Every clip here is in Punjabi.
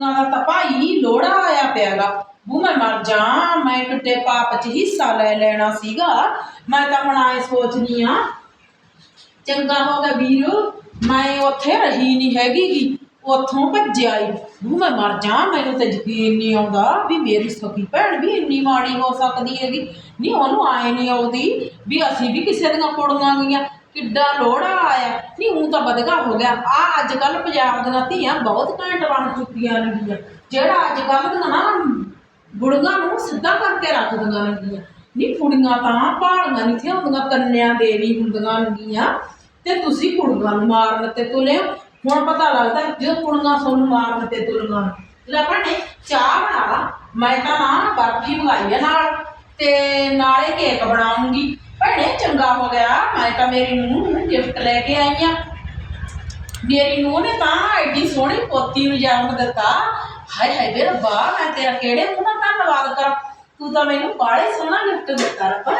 ਨਾ ਦਾ ਤਾਂ ਭਾਈ ਲੋੜਾ ਆਇਆ ਪਿਆਗਾ। ਬੂ ਮੈਂ ਮਰ ਜਾ, ਮੈਂ ਕਿਤੇ ਪਾਪ ਚ ਹਿੱਸਾ ਲੈ ਲੈਣਾ ਸੀਗਾ। ਮੈਂ ਤਾਂ ਹੁਣ ਆਏ ਸੋਚਨੀ ਆ, ਚੰਗਾ ਹੋ ਗਿਆ ਵੀਰ, ਮੈਂ ਉੱਥੇ ਰਹੀ ਨਹੀਂ ਹੈਗੀ ਉੱਥੋਂ ਭੱਜਿਆ ਈ। ਬੂ ਮੈਂ ਮਰ ਜਾ, ਮੈਨੂੰ ਤਾਂ ਯਕੀਨ ਨਹੀਂ ਆਉਂਦਾ ਵੀ ਮੇਰੀ ਸਕੀ ਭੈਣ ਵੀ ਇੰਨੀ ਮਾੜੀ ਹੋ ਸਕਦੀ ਹੈਗੀ। ਨਹੀਂ, ਉਹਨੂੰ ਆਏ ਨਹੀਂ ਆਉਂਦੀ ਵੀ ਅਸੀਂ ਵੀ ਕਿਸੇ ਦੀਆਂ ਕੁੜੀਆਂ ਗਈਆਂ। ਕਿੱਡਾ ਲੋੜਾ ਆਇਆ। ਨਹੀਂ ਉਹ ਤਾਂ ਬਦਗਾ ਹੋ ਗਿਆ। ਆ ਅੱਜ ਕੱਲ ਪੰਜਾਬ ਦੀਆਂ ਧੀਆਂ ਬਹੁਤ ਘੈਂਟ ਬਣ ਚੁੱਕੀਆਂ ਨੇਗੀਆਂ ਜਿਹੜਾ ਅੱਜ ਕੱਲ ਦੀਆਂ ਨਾ ਬੁੜੀਆਂ ਨੂੰ ਸਿੱਧਾ ਕਰਕੇ ਰੱਖ ਦਿੰਦੀਆਂ ਨੇਗੀਆਂ ਨਹੀਂ ਕੁੜੀਆਂ ਤਾਂ ਪਹਾੜੀਆਂ ਨਹੀਂ ਥੀਆਂ ਹੁੰਦੀਆਂ ਕੰਨਿਆਂ ਦੇਵੀ ਹੁੰਦੀਆਂ ਨੇਗੀਆਂ ਤੇ ਤੁਸੀਂ ਕੁੜੀਆਂ ਨੂੰ ਮਾਰਨ ਤੇ ਤੁਲੇ ਹੁਣ ਪਤਾ ਲੱਗਦਾ ਜਦੋਂ ਕੁੜੀਆਂ ਤੁਹਾਨੂੰ ਮਾਰਨ ਤੇ ਤੁਲੀਆਂ ਲੈ ਭੈਣੇ, ਚਾਹ ਬਣਾ ਲਾ। ਮੈਂ ਤਾਂ ਨਾ ਬਰਫੀ ਮੰਗਾਈ ਆ ਨਾਲ। ਤੇ ਨਾਲੇ ਕੇਕ ਬਣਾਉਂਗੀ। ਭੈਣੇ, ਚੰਗਾ ਹੋ ਗਿਆ। ਮੈਂ ਤਾਂ ਮੇਰੀ ਨੂੰਹ ਨੂੰ ਗਿਫਟ ਲੈ ਕੇ ਆਈ ਆ। ਮੇਰੀ ਨੂੰਹ ਨੇ ਤਾਂ ਐਡੀ ਸੋਹਣੀ ਪੋਤੀ ਨੂੰ ਜਨਮ ਦਿੱਤਾ। ਹਾਏ ਹਾਏ, ਵੇ ਰੱਬਾ, ਮੈਂ ਤੇਰਾ ਕਿਹੜੇ ਮੂੰਹ ਨਾਲ ਧੰਨਵਾਦ ਕਰਾਂ? ਤੂੰ ਤਾਂ ਮੈਨੂੰ ਬਾਹਲੇ ਸੋਹਣਾ ਗਿਫਟ ਦਿੱਤਾ ਰੱਬਾ।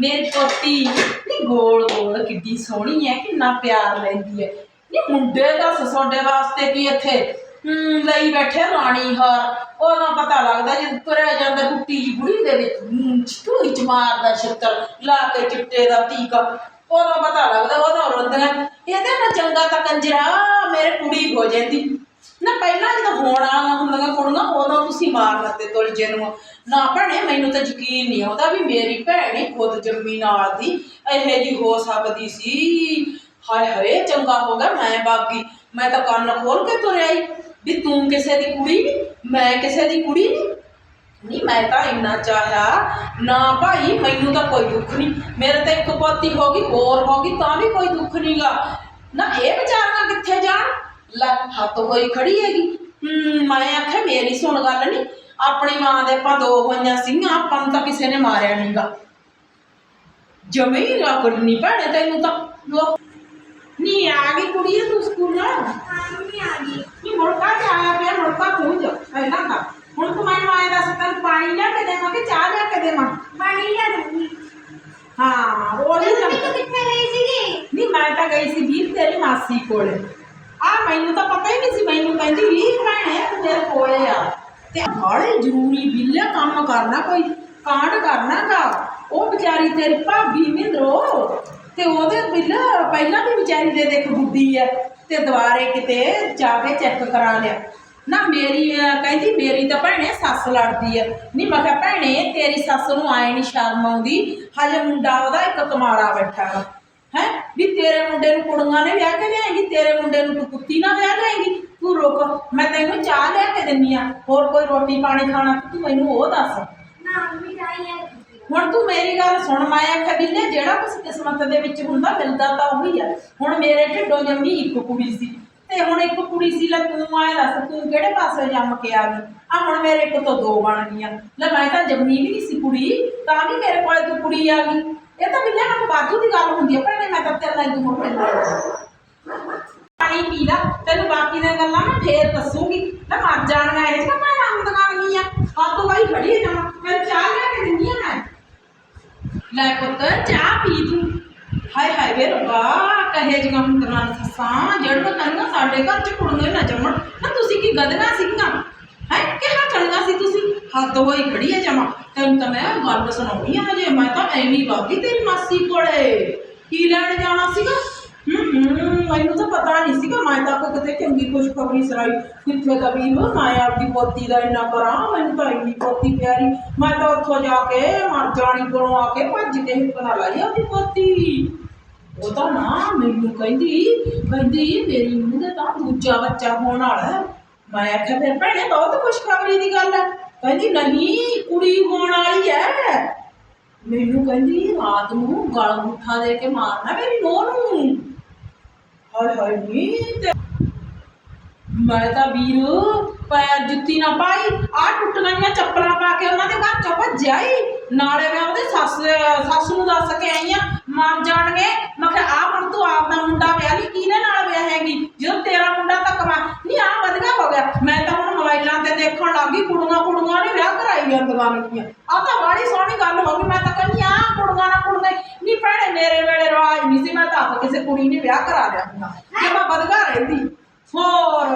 ਮੇਰੀ ਪੋਤੀ ਨੀ ਗੋਲ ਗੋਲ, ਕਿੱਡੀ ਸੋਹਣੀ ਹੈ, ਕਿੰਨਾ ਪਿਆਰ ਲੈਂਦੀ ਹੈ। ਨੀ ਮੁੰਡੇ ਦਾ ਤੁਹਾਡੇ ਵਾਸਤੇ ਕੀ ਇੱਥੇ? ਹੂੰ ਲਈ ਬੈਠੇ ਰਾਣੀ ਹਾਰ। ਉਹਦਾ ਪਤਾ ਲੱਗਦਾ ਜੇ ਤੁਰਿਆ ਜਾਂਦਾ ਟੁੱਟੀ ਜੀ ਬੁੜੀ ਦੇ ਵਿੱਚ। ਹੂੰ, ਚ ਮਾਰਦਾ ਛਿੱਤਰ ਲਾ ਕੇ ਚਿੱਟੇ ਦਾ ਟੀਕਾ ਉਹਦਾ ਪਤਾ ਲੱਗਦਾ ਉਹਦਾ ਰੋਂਦੀਆਂ ਇਹਦੇ ਨਾਲ ਚੰਗਾ ਤਾਂ ਕੰਜਰਾ ਮੇਰੇ ਕੁੜੀ ਹੋ ਜਾਂਦੀ। ਨਾ ਪਹਿਲਾਂ ਜਦੋਂ ਹੋਣਾ ਹੁੰਦੀਆਂ ਕੁੜੀਆਂ ਉਦੋਂ ਤੁਸੀਂ ਮਾਰਨ ਤੇ ਤੁਲਜੇ ਨੂੰ। ਨਾ ਭੈਣੇ ਮੈਨੂੰ ਤਾਂ ਯਕੀਨ ਨਹੀਂ ਆਉਂਦਾ ਵੀ ਮੇਰੀ ਭੈਣ ਹੀ ਖੁਦ ਜੰਮੀ ਨਾਲ ਦੀ ਇਹੋ ਜੀ ਹੋ ਸਕਦੀ ਸੀ। ਹਾਏ ਹਰੇ ਚੰਗਾ ਹੋ ਗਿਆ ਮੈਂ ਬਾਗੀ। ਮੈਂ ਤਾਂ ਕੰਨ ਖੋਲ ਕੇ ਤੁਰਿਆ ਹੀ ਵੀ ਤੂੰ ਕਿਸੇ ਦੀ ਕੁੜੀ ਨਹੀਂ ਮੈਂ ਕਿਸੇ ਦੀ ਕੁੜੀ ਨਹੀਂ ਨਹੀਂ ਮੈਂ ਤਾਂ ਇੰਨਾ ਚਾਹਿਆ ਨਾ ਭਾਈ ਮੈਨੂੰ ਤਾਂ ਕੋਈ ਦੁੱਖ ਨਹੀਂ ਮੇਰੇ ਤਾਂ ਇੱਕ ਪੋਤੀ ਹੋ ਗਈ ਹੋਰ ਹੋ ਗਈ ਤਾਂ ਵੀ ਕੋਈ ਦੁੱਖ ਨਹੀਂਗਾ ਨਾ ਇਹ ਵਿਚਾਰਨਾ ਕਿੱਥੇ ਜਾਣ ਲੈ ਹੱਥ ਹੋਈ ਖੜੀ ਹੈਗੀ ਹੂੰ ਮੈਂ ਆਖਿਆ ਮੇਰੀ ਸੁਣ ਗੱਲ ਨਹੀਂ ਆਪਣੀ ਮਾਂ ਦੇ ਆਪਾਂ ਦੋ ਹੋਈਆਂ ਸੀਗੀਆਂ ਆਪਾਂ ਨੂੰ ਤਾਂ ਕਿਸੇ ਨੇ ਮਾਰਿਆ ਨਹੀਂਗਾ ਜਮੇ ਹੀ ਰੱਖੜ ਨਹੀਂ ਭੈਣੇ ਤੈਨੂੰ ਤਾਂ ਲੋ ਨਹੀਂ ਆ ਗਈ ਕੁੜੀ ਤੂੰ ਸਕੂਲ ਨਾ ਨਹੀਂ ਮੁੜਕਾ ਤੇ ਆਇਆ ਪਿਆ ਮੁੜਕਾ ਤੂੰ ਜਾ ਪਹਿਲਾਂ ਤਾਂ ਹੁਣ ਤੂੰ ਮੈਨੂੰ ਆਇਆ ਦੱਸ ਤੈਨੂੰ ਪਾਣੀ ਲਿਆ ਕੇ ਦੇਵਾਂ ਕਿ ਚਾਹ ਲਿਆ ਕੇ ਦੇਵਾਂ ਹਾਂ ਉਹ ਹੀ ਤਾਂ ਨਹੀਂ ਮੈਂ ਤਾਂ ਗਈ ਸੀ ਵੀਰ ਤੇਰੀ ਮਾਸੀ ਕੋਲੇ। ਆ ਮੈਨੂੰ ਤਾਂ ਪਤਾ ਹੀ ਨਹੀਂ ਸੀ, ਮੈਨੂੰ ਕਹਿੰਦੀ ਵੀਰ ਭੈਣੇ ਤੂੰ ਕੋਲੇ ਆ। ਤੇ ਬਾਲੇ ਜ਼ਰੂਰੀ ਬਿੱਲੇ ਕੰਮ ਕਰਨਾ ਕੋਈ, ਕਾਂਡ ਕਰਨਾਗਾ ਉਹ ਵਿਚਾਰੀ ਤੇਰੀ ਭਾਬੀ ਮਿੰਦਰੋ ਤੇ ਉਹਦੇ ਬਿੱਲ ਪਹਿਲਾਂ ਵੀ ਵਿਚਾਰੀ ਦੇ ਦੇਖ ਬੁੱਢੀ ਆ, ਤੇ ਦੁਬਾਰੇ ਕਿਤੇ ਜਾ ਕੇ ਚੈੱਕ ਕਰਾ ਲਿਆ। ਨਾ ਮੇਰੀ, ਕਹਿੰਦੀ, ਮੇਰੀ ਤਾਂ ਭੈਣੇ ਸੱਸ ਲੜਦੀ ਐ ਨਹੀਂ ਮੈਂ ਕਿਹਾ, ਭੈਣੇ, ਤੇਰੀ ਸੱਸ ਨੂੰ ਆਏ ਨਹੀਂ ਸ਼ਰਮ ਆਉਂਦੀ। ਹਜੇ ਮੁੰਡਾ ਉਹਦਾ ਇੱਕ ਕੁਮਾਰਾ ਬੈਠਾ ਵਾ ਹੈ ਵੀ ਤੇਰੇ ਮੁੰਡੇ ਨੂੰ ਕੁੜੀਆਂ ਨੇ ਵਿਆਹ ਕੇ ਲਿਆਏਗੀ ਤੇਰੇ ਮੁੰਡੇ ਨੂੰ ਤੂੰ ਕੁੱਤੀ ਨਾਲ ਵਿਆਹ ਲਿਆਏਗੀ ਤੂੰ ਰੁਕ ਮੈਂ ਤੈਨੂੰ ਚਾਹ ਲਿਆ ਕੇ ਦਿੰਨੀ ਆ ਹੋਰ ਕੋਈ ਰੋਟੀ ਪਾਣੀ ਖਾਣਾ ਤੂੰ ਮੈਨੂੰ ਉਹ ਦੱਸ। ਹੁਣ ਤੂੰ ਮੇਰੀ ਗੱਲ ਸੁਣ ਮੈਂ ਆਖਿਆ ਬਿੱਲੇ ਜਿਹੜਾ ਕੁਛ ਕਿਸਮਤ ਦੇ ਵਿੱਚ ਹੁੰਦਾ ਮਿਲਦਾ ਤਾਂ ਉਹੀ ਆ। ਹੁਣ ਮੇਰੇ ਢਿੱਡੋਂ ਜੰਮੀ ਇੱਕ ਕੁੜੀ ਸੀ। ਤੇ ਹੁਣ ਇੱਕ ਕੁੜੀ ਸੀ ਲੈ ਤੂੰ ਆਏ ਦੱਸ ਤੂੰ ਕਿਹੜੇ ਪਾਸੇ ਜੰਮ ਕੇ ਆ ਗਈ? ਆ ਹੁਣ ਮੇਰੇ ਇੱਕ ਤੋਂ ਦੋ ਬਣ ਗਈਆਂ। ਲੈ ਮੈਂ ਤਾਂ ਜੰਮੀ ਵੀ ਨਹੀਂ ਸੀ ਕੁੜੀ ਤਾਂ ਵੀ ਮੇਰੇ ਕੋਲੇ ਤੂੰ ਕੁੜੀ ਆ ਗਈ। ਇਹ ਤਾਂ ਬਿੱਲੇ ਨਾਲ ਬਾਜੂ ਦੀ ਗੱਲ ਹੁੰਦੀ ਹੈ ਭੈਣੇ ਮੈਂ ਤਾਂ ਤੇਰੇ ਨਾਲ ਦੂਰ ਪਾਣੀ ਪੀ ਲਾ, ਤੈਨੂੰ ਬਾਕੀ ਦੀਆਂ ਗੱਲਾਂ ਮੈਂ ਫੇਰ ਦੱਸੂਗੀ। ਨਾ ਮਰ ਜਾਣਗਾ ਇਹ ਤਾਂ ਮੈਂ ਆਮਦਨ ਗਈਆਂ ਆ ਤੂੰ ਬਾਈ ਖੜੀ ਹੈ ਜਮਾ ਮੈਂ ਚਾਹ ਲੈ ਕੇ ਦਿੰਦੀ ਆ ਮੈਂ। ਲੈ ਪੁੱਤ, ਚਾਹ ਪੀ ਤੂੰ। ਹਾਏ ਹਾਏ ਵੇ ਰੱਬਾ, ਕਹੇ ਜਿਹਾ ਹੁੰਦੀਆਂ ਨੇ ਸੱਸਾਂ ਜਿਹੜੀਆਂ ਕਹਿੰਦੀਆਂ ਸਾਡੇ ਘਰ ਚ ਕੁੜੀਆਂ ਹੀ ਨਾ ਜੰਮਣ। ਨਾ ਤੁਸੀਂ ਕੀ ਗਦਨਾ ਸੀਗੀਆਂ? ਹੈ? ਕਿਹਾ ਚੰਗਾ ਸੀ ਤੁਸੀਂ? ਹੱਦ ਹੋਈ ਖੜੀ ਹੈ ਜਮਾ। ਤੈਨੂੰ ਤਾਂ ਮੈਂ ਗੱਲ ਸੁਣਾਉਣੀ ਆ ਹਜੇ। ਮੈਂ ਤਾਂ ਐਵੇਂ ਹੀ ਤੇਰੀ ਮਾਸੀ ਕੋਲੇ। ਕੀ ਲੈਣ ਜਾਣਾ ਸੀਗਾ? ਮੈਨੂੰ ਤਾਂ ਪਤਾ ਨਹੀਂ ਸੀਗਾ। ਮੈਂ ਤਾਂ ਕੋਈ ਕਿਤੇ ਚੰਗੀ ਖੁਸ਼ਖਬਰੀ ਸੁਣਾਈ। ਕਿੱਥੇ ਦਾ ਵੀ ਹੋ ਮੈਂ ਆਪਦੀ ਪੋਤੀ ਦਾ ਇੰਨਾ ਕਰਾਂ ਮੈਨੂੰ ਤਾਂ ਇੰਨੀ ਪੋਤੀ ਪਿਆਰੀ। ਮੈਂ ਤਾਂ ਉੱਥੋਂ ਜਾ ਕੇ ਮਰ ਜਾਣੀ ਕੋਲੋਂ ਆ ਕੇ ਭੱਜ ਕੇ ਹਿੱਕਣਾ ਲਾਈ ਆਪਦੀ ਪੋਤੀ। ਉਹ ਤਾਂ ਨਾ ਮੈਨੂੰ ਕਹਿੰਦੀ ਕਹਿੰਦੀ, ਮੇਰੀ ਨੂੰਹ ਦੇ ਤਾਂ ਦੂਜਾ ਬੱਚਾ ਹੋਣ ਵਾਲਾ ਮੈਂ ਆਖਿਆ, ਫਿਰ ਭੈਣੇ, ਬਹੁਤ ਖੁਸ਼ਖਬਰੀ ਦੀ ਗੱਲ ਹੈ ਕਹਿੰਦੀ, ਨਹੀਂ, ਕੁੜੀ ਹੋਣ ਵਾਲੀ ਹੈ ਮੈਨੂੰ ਕਹਿੰਦੀ, ਰਾਤ ਨੂੰ ਗਲ ਮੁੱਠਾ ਦੇ ਕੇ ਮਾਰਨਾ ਮੇਰੀ ਨੂੰਹ ਨੂੰ। ਹਾਏ ਹਾਏ ਨੀ ਤੇ ਮੈਂ ਤਾਂ ਵੀਰ ਪੈਰ ਜੁੱਤੀ ਨਾ ਪਾਈ ਆ ਟੁੱਟੀਆਂ ਜਿਹੀਆਂ ਚੱਪਲਾਂ ਪਾ ਕੇ ਉਹਨਾਂ ਦੇ ਘਰ ਚੋਂ ਭੱਜਿਆ ਹੀ ਨਾਲੇ ਮੈਂ ਉਹਦੇ ਸੱਸ ਸੱਸ ਨੂੰ ਦੱਸ ਕੇ ਆਈ ਆ, ਮਰ ਜਾਣਗੇ। ਮੈਂ ਕਿਹਾ ਆ ਹੁਣ ਤੂੰ ਆਪਦਾ ਮੁੰਡਾ ਵਿਆਹ ਲਈ ਕੀ ਨਾਲ ਵਿਆਹ ਹੈਗੀ ਜਦੋਂ ਤੇਰਾ ਮੁੰਡਾ ਤਾਂ ਕਮਾ ਨਹੀਂ ਆ ਵਧੀਆ ਹੋ ਗਿਆ ਮੈਂ ਤਾਂ ਹੁਣ ਮੋਬਾਈਲਾਂ ਤੇ ਦੇਖਣ ਲੱਗੀ ਕੁੜੀਆਂ ਕੁੜੀਆਂ ਨੇ ਵਿਆਹ ਜਾਂਦੀਆਂ ਨੇਗੀਆਂ ਆ। ਤਾਂ ਬੜੀ ਸੋਹਣੀ ਗੱਲ ਹੋ ਗਈ ਮੈਂ ਤਾਂ ਕਹਿੰਦੀ ਆ ਕੁੜੀਆਂ ਨਾ ਕੁੜੀਆਂ ਨਹੀਂ ਭੈਣੇ ਮੇਰੇ ਵੇਲੇ ਰਿਵਾਜ ਨਹੀਂ ਸੀ ਮੈਂ ਤਾਂ ਆਪ ਕਿਸੇ ਕੁੜੀ ਨੇ ਵਿਆਹ ਕਰਾ ਲਿਆ ਹੁੰਦਾ ਜੇ ਮੈਂ ਬਦਗਾ ਰਹਿੰਦੀ। ਹੋਰ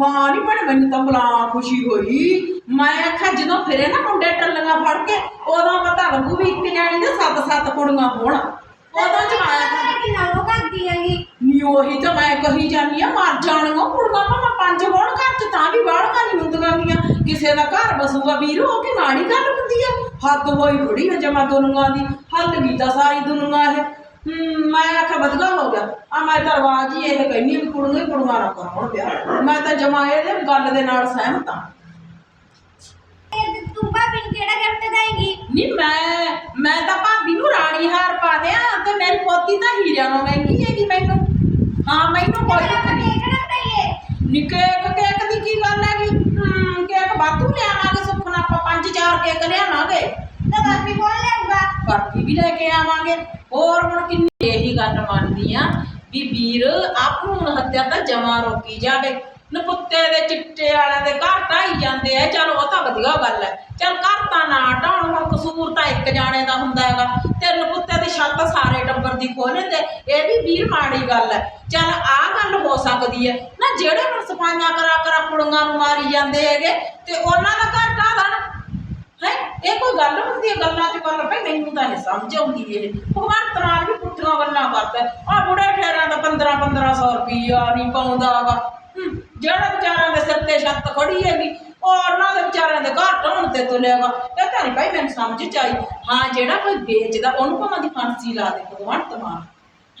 ਹਾਂ ਨਹੀਂ ਬਣ ਮੈਨੂੰ ਤਾਂ ਬਲਾ ਖੁਸ਼ੀ ਹੋਈ। ਮੈਂ ਆਖਿਆ ਜਦੋਂ ਫਿਰੇ ਨਾ ਮੁੰਡੇ ਟੱਲੀਆਂ ਫੜ ਕੇ ਉਦੋਂ ਪਤਾ ਲੱਗੂ ਵੀ ਇੱਕ ਜਾਣੀ ਦੇ ਸੱਤ ਸੱਤ ਕੁੜੀਆਂ ਹੋਣ। ਉਦੋਂ ਜਮਾਇਆ ਕਿੰਨਾ ਉਹ ਕਰਦੀ ਹੈਗੀ? ਨੀ ਉਹੀ ਤਾਂ ਮੈਂ ਕਹੀ ਜਾਨੀ ਆ ਮਰ ਜਾਣੀਆਂ ਕੁੜੀਆਂ ਭਾਵੇਂ ਪੰਜ ਹੋਣ ਘਰ ਚ ਤਾਂ ਵੀ ਬਾਹਲੀਆਂ ਨਹੀਂ ਹੁੰਦੀਆਂ ਗੀਆਂ ਕਿਸੇ ਦਾ ਘਰ ਬਸੂਗਾ ਵੀਰ ਉਹ ਕਿ ਮਾੜੀ ਗੱਲ ਹੁੰਦੀ ਆ। ਹੱਦ ਹੋਈ ਥੋੜੀ ਹੈ ਜਮਾ ਦੁਨੀਆਂ ਦੀ ਹੱਦ ਵੀ ਤਾਂ ਸਾਰੀ ਦੁਨੀਆ ਹੂੰ ਮੈਂ ਆਖਿਆ ਬਦਗਾ ਹੋ ਗਿਆ। ਆ ਮੈਂ ਤਾਂ ਰਵਾਜ ਹੀ ਇਹ ਕਹਿੰਦੀ ਆ ਵੀ ਕੁੜੀਆਂ ਹੀ ਕੁੜੀਆਂ ਨਾ ਕਰਾਉਣ ਵਿਆਹ ਮੈਂ ਤਾਂ ਜਮਾ ਇਹਦੇ ਗੱਲ ਦੇ ਨਾਲ ਸਹਿਮਤ ਹਾਂ ਇਹ ਤੂੰ ਭਾਬੀ ਨੂੰ ਕਿਹੜਾ ਗਿਫਟ ਦੇਂਗੀ ਨਹੀਂ ਮੈਂ ਮੈਂ ਤਾਂ ਭਾਬੀ ਨੂੰ ਰਾਣੀ ਹਾਰ ਪਾ ਦਿਆਂ ਤੇ ਮੇਰੀ ਪੋਤੀ ਤਾਂ ਹੀਰਿਆਂ ਨੂੰ ਮਹਿੰਗੀ ਹੈਗੀ ਮੈਨੂੰ। ਹਾਂ ਮੈਨੂੰ ਕੋਈ ਨਹੀਂ। ਨਿੱਕੇ ਇੱਕ ਕੇਕ ਦੀ ਕੀ ਗੱਲ ਹੈਗੀ? ਕੇਕ ਵਾਧੂ ਲਿਆਵਾਂਗੇ ਸੁਖਨਾ ਆਪਾਂ ਪੰਜ ਚਾਰ ਕੇਕ ਲਿਆਵਾਂਗੇ। ਤਾਂ ਭਾਬੀ ਕੋਲ ਲਿਆਊਗਾ? ਬਰਫੀ ਵੀ ਲੈ ਕੇ ਆਵਾਂਗੇ। ਹੋਰ ਹੁਣ ਕਿੰਨੀ ਇਹੀ ਗੱਲ ਮੰਨਦੀ ਆ ਵੀ ਵੀਰ ਆਪ ਨੂੰ ਹੱਤਿਆ ਤਾਂ ਜਮਾ ਰੋਕੀ ਜਾਵੇ। ਨਪੁੱਤੇ ਦੇ ਚਿੱਟੇ ਵਾਲਿਆਂ ਦੇ ਘਰ ਢਾਈ ਜਾਂਦੇ ਆ ਚਲ ਉਹ ਤਾਂ ਵਧੀਆ ਗੱਲ ਹੈ ਚਲ ਘਰ ਤਾਂ ਨਾ ਢਾਉਣ ਹੁਣ ਕਸੂਰ ਤਾਂ ਇੱਕ ਜਾਣੇ ਦਾ ਹੁੰਦਾ ਹੈਗਾ। ਦੀ ਖੋਲੇ ਤੇ ਇਹ ਵੀ ਵੀਰ ਮਾੜੀ ਗੱਲ ਹੈ। ਚਲ ਆਹ ਗੱਲ ਹੋ ਸਕਦੀ ਹੈ। ਨਾ ਜਿਹੜੇ ਹੁਣ ਸਫਾਈਆਂ ਕਰਾ ਕਰਾ ਕੁੜੀਆਂ ਨੂੰ ਮਾਰੀ ਜਾਂਦੇ ਹੈਗੇ ਤੇ ਉਹਨਾਂ ਦਾ ਘਰ ਢਾਹ ਹੈ? ਇਹ ਕੋਈ ਗੱਲ ਹੁੰਦੀ ਹੈ ਗੱਲਾਂ ਚ ਗੱਲ ਭਈ ਮੈਨੂੰ ਤਾਂ ਨਹੀਂ ਸਮਝ ਆਉਂਦੀ ਇਹ। ਭਗਵੰਤ ਮਾਨ ਵੀ ਪੁੱਠੀਆਂ ਗੱਲਾਂ ਕਰਦਾ ਆ ਬੁੜੇ ਠਹਿਰਾਂ ਦਾ 15 1500 ਰੁਪਈਆ ਨਹੀਂ ਪਾਉਂਦਾ ਵਾ ਹੂੰ, ਜਿਹੜਾ ਵਿਚਾਰਾਂ ਦੇ ਸਿਰ ਤੇ ਛੱਤ ਖੜੀ ਹੈਗੀ ਉਹਨਾਂ ਦੇ ਵਿਚਾਰਿਆਂ ਦੇ ਘਰ ਢਾਉਣ ਤੇ ਤੁਲਿਆਗਾ ਇਹ ਤਾਂ ਨਹੀਂ ਭਾਈ, ਮੈਨੂੰ ਸਮਝ ਚ ਆਈ। ਹਾਂ, ਜਿਹੜਾ ਕੋਈ ਵੇਚਦਾ, ਉਹਨੂੰ ਭਾਵੇਂ ਦੀ ਫਾਂਸੀ ਲਾ ਦੇ ਭਗਵੰਤ ਮਾਨ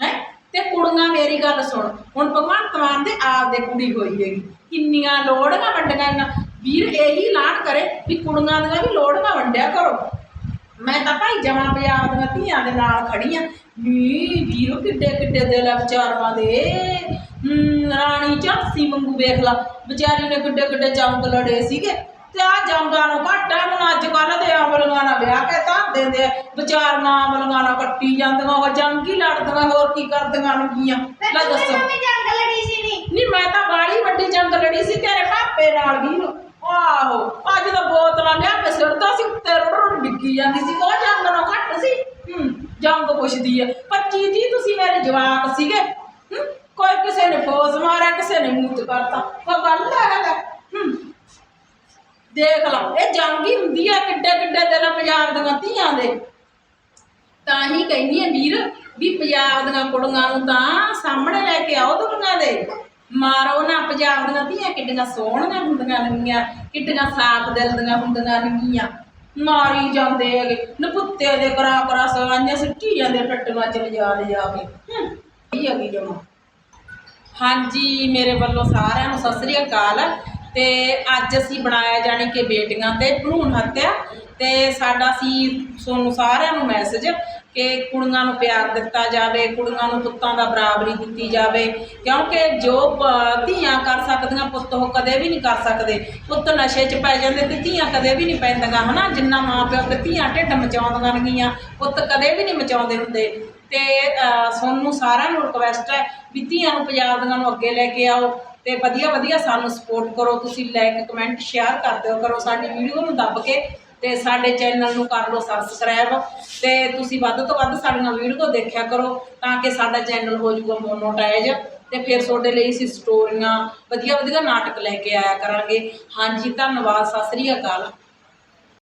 ਹੈ? ਤੇ ਕੁੜੀਆਂ, ਮੇਰੀ ਗੱਲ ਸੁਣ। ਹੁਣ ਭਗਵੰਤ ਮਾਨ ਦੇ ਆਪ ਦੇ ਕੁੜੀ ਹੋਈ ਹੈਗੀ। ਕਿੰਨੀਆਂ ਲੋੜਾਂ ਵੰਡੀਆਂ ਇਹਨਾਂ। ਵੀਰ ਇਹੀ ਲਾਣ ਕਰੇ ਵੀ ਕੁੜੀਆਂ ਦੀਆਂ ਵੀ ਲੋੜਾਂ ਵੰਡਿਆ ਕਰੋ। ਮੈਂ ਤਾਂ ਭਾਈ ਜਮਾ ਪੰਜਾਬ ਦੀਆਂ ਧੀਆਂ ਦੇ ਨਾਲ ਖੜੀ ਆ। ਨੀ, ਵੀਰੋ ਕਿੱਡੇ ਕਿੱਡੇ ਦਿਲ ਆ ਵਿਚਾਰਾਂ ਦੇ। ਹਮ, ਰਾਣੀ ਝਾਂਸੀ ਵਾਂਗੂ ਵੇਖ ਲਾ। ਵਿਚਾਰੀ ਨੇ ਕਿੱਡੇ ਕਿੱਡੇ ਜੰਗ ਲੜੇ ਸੀਗੇ। ਤੇ ਆ ਜੰਗਾਂ ਨੂੰ ਘੱਟ ਆ ਹੁਣ ਅੱਜ ਕੱਲ ਦੇ ਅਮਲੀਆਂ ਨਾਲ ਵਿਆਹ ਕੇ ਧਰ ਦਿੰਦੇ ਆ। ਵਿਚਾਰੀਆਂ ਅਮਲੀਆਂ ਨਾਲ ਕੱਟੀ ਜਾਂਦੀਆਂ ਉਹ ਜੰਗ ਹੀ ਲੜਦੀਆਂ ਹੋਰ ਕੀ ਕਰਦੀਆਂ ਨਗੀਆਂ ਤੇ ਲੈ ਵੀ ਦੱਸੋ। ਨਵੀਂ ਜੰਗ ਲੜੀ ਸੀ ਨੀ? ਨਹੀਂ ਮੈਂ ਤਾਂ ਬਾੜੀ ਵੱਡੀ ਜੰਗ ਲੜੀ ਸੀ ਤੇਰੇ ਪਾਪੇ ਨਾਲ ਵੀ। ਆਹੋ ਅੱਜ ਤਾਂ ਬੋਤਲਾਂ ਲਿਆ ਕੇ ਸਿਰਦਾ ਸੀ ਉੱਤੇ ਰੁੜ ਰੁੜ ਡਿੱਗੀ ਜਾਂਦੀ ਸੀ। ਉਹ ਜੰਗ ਨਾਲੋਂ ਘੱਟ ਸੀ। ਹੂੰ ਜੰਗ ਪੁੱਛਦੀ ਹੈ 25 ਜੀ ਤੁਸੀਂ ਮੇਰੇ ਜਵਾਕ ਸੀਗੇ। ਹੂੰ ਕੋਈ ਕਿਸੇ ਨੇ ਫੋਸ ਮਾਰਿਆ ਕਿਸੇ ਨੇ ਮੂਤ ਕਰਤਾ। ਉਹ ਗੱਲ ਹੈ ਹੂੰ, ਦੇਖ ਲਾ, ਇਹ ਜੰਗ ਹੀ ਹੁੰਦੀ ਆ ਕਿੱਡੇ ਕਿੱਡੇ ਦਿਨ ਪੰਜਾਬ ਦੀਆਂ ਧੀਆਂ ਦੇ। ਤਾਂ ਹੀ ਕਹਿੰਦੀ ਆ ਵੀਰ ਵੀ ਪੰਜਾਬ ਦੀਆਂ ਕੁੜੀਆਂ ਨੂੰ ਤਾਂ ਸਾਹਮਣੇ ਲੈ ਕੇ ਆਓ ਦੁਨੀਆਂ ਦੇ। ਮਾਰੋ ਨਾ ਪੰਜਾਬ ਦੀਆਂ ਧੀਆਂ, ਕਿੱਡੀਆਂ ਸੋਹਣੀਆਂ ਹੁੰਦੀਆਂ ਨੇਗੀਆਂ, ਕਿੱਡੀਆਂ ਸਾਫ਼ ਦਿਲ ਦੀਆਂ ਹੁੰਦੀਆਂ ਨੇਗੀਆਂ। ਮਾਰੀ ਜਾਂਦੇ ਹੈਗੇ, ਨਪੁੱਤੇ ਦੇ ਕਰਾ ਕਰਾ ਸਵਾਈਆਂ ਸੁੱਟੀ ਜਾਂਦੇ ਟੱਟੀਆਂ ਚ ਲਿਜਾ ਲਿਜਾ ਕੇ। ਹੂੰ, ਇਹ ਹੈਗੀ ਜਮਾ। ਹਾਂਜੀ, ਮੇਰੇ ਵੱਲੋਂ ਸਾਰਿਆਂ ਨੂੰ ਸਤਿ ਸ੍ਰੀ ਅਕਾਲ। ਤੇ ਅੱਜ ਅਸੀਂ ਬਣਾਇਆ ਜਾਣੀ ਕਿ ਬੇਟੀਆਂ ਤੇ ਭਰੂਣ ਹੱਤਿਆ। ਤੇ ਸਾਡਾ ਸੀ ਤੁਹਾਨੂੰ ਸਾਰਿਆਂ ਨੂੰ ਮੈਸੇਜ ਕਿ ਕੁੜੀਆਂ ਨੂੰ ਪਿਆਰ ਦਿੱਤਾ ਜਾਵੇ, ਕੁੜੀਆਂ ਨੂੰ ਪੁੱਤਾਂ ਦਾ ਬਰਾਬਰੀ ਦਿੱਤੀ ਜਾਵੇ। ਕਿਉਂਕਿ ਜੋ ਧੀਆਂ ਕਰ ਸਕਦੀਆਂ, ਪੁੱਤ ਉਹ ਕਦੇ ਵੀ ਨਹੀਂ ਕਰ ਸਕਦੇ। ਪੁੱਤ ਨਸ਼ੇ 'ਚ ਪੈ ਜਾਂਦੇ ਤੇ ਧੀਆਂ ਕਦੇ ਵੀ ਨਹੀਂ ਪੈਂਦੀਆਂ, ਹਨਾ? ਜਿੰਨਾ ਮਾਂ ਪਿਓ ਤੇ ਧੀਆਂ ਢਿੱਡ ਮਚਾਉਂਦੀਆਂ ਨੇਗੀਆਂ, ਪੁੱਤ ਕਦੇ ਵੀ ਨਹੀਂ ਮਚਾਉਂਦੇ ਹੁੰਦੇ। ਤੇ ਤੁਹਾਨੂੰ ਸਾਰਿਆਂ ਨੂੰ ਰਿਕਵੈਸਟ ਹੈ ਵੀ ਧੀਆਂ ਨੂੰ ਪੰਜਾਬ ਦੀਆਂ ਨੂੰ ਅੱਗੇ ਲੈ ਕੇ ਆਓ ਤੇ ਵਧੀਆ ਵਧੀਆ ਸਾਨੂੰ ਸਪੋਰਟ ਕਰੋ। ਤੁਸੀਂ ਲਾਈਕ ਕਮੈਂਟ ਸ਼ੇਅਰ ਕਰ ਦਿਓ ਕਰੋ। ਸਾਡੀ ਵੀਡੀਓ ਨੂੰ ਦੱਬ ਕੇ ਤੇ ਸਾਡੇ ਚੈਨਲ ਨੂੰ ਕਰ ਲਓ ਸਬਸਕ੍ਰਾਈਬ ਤੇ ਤੁਸੀਂ ਵੱਧ ਤੋਂ ਵੱਧ ਸਾਡੀਆਂ ਵੀਡੀਓ ਦੇਖਿਆ ਕਰੋ ਤਾਂ ਕਿ ਸਾਡਾ ਚੈਨਲ ਹੋ ਜਾਊਗਾ ਮੋਨੋਟਾਈਜ਼ ਤੇ ਫਿਰ ਤੁਹਾਡੇ ਲਈ ਅਸੀਂ ਸਟੋਰੀਆਂ ਵਧੀਆ ਵਧੀਆ ਨਾਟਕ ਲੈ ਕੇ ਆਇਆ ਕਰਾਂਗੇ। ਹਾਂਜੀ, ਧੰਨਵਾਦ। ਸਤਿ ਸ੍ਰੀ ਅਕਾਲ।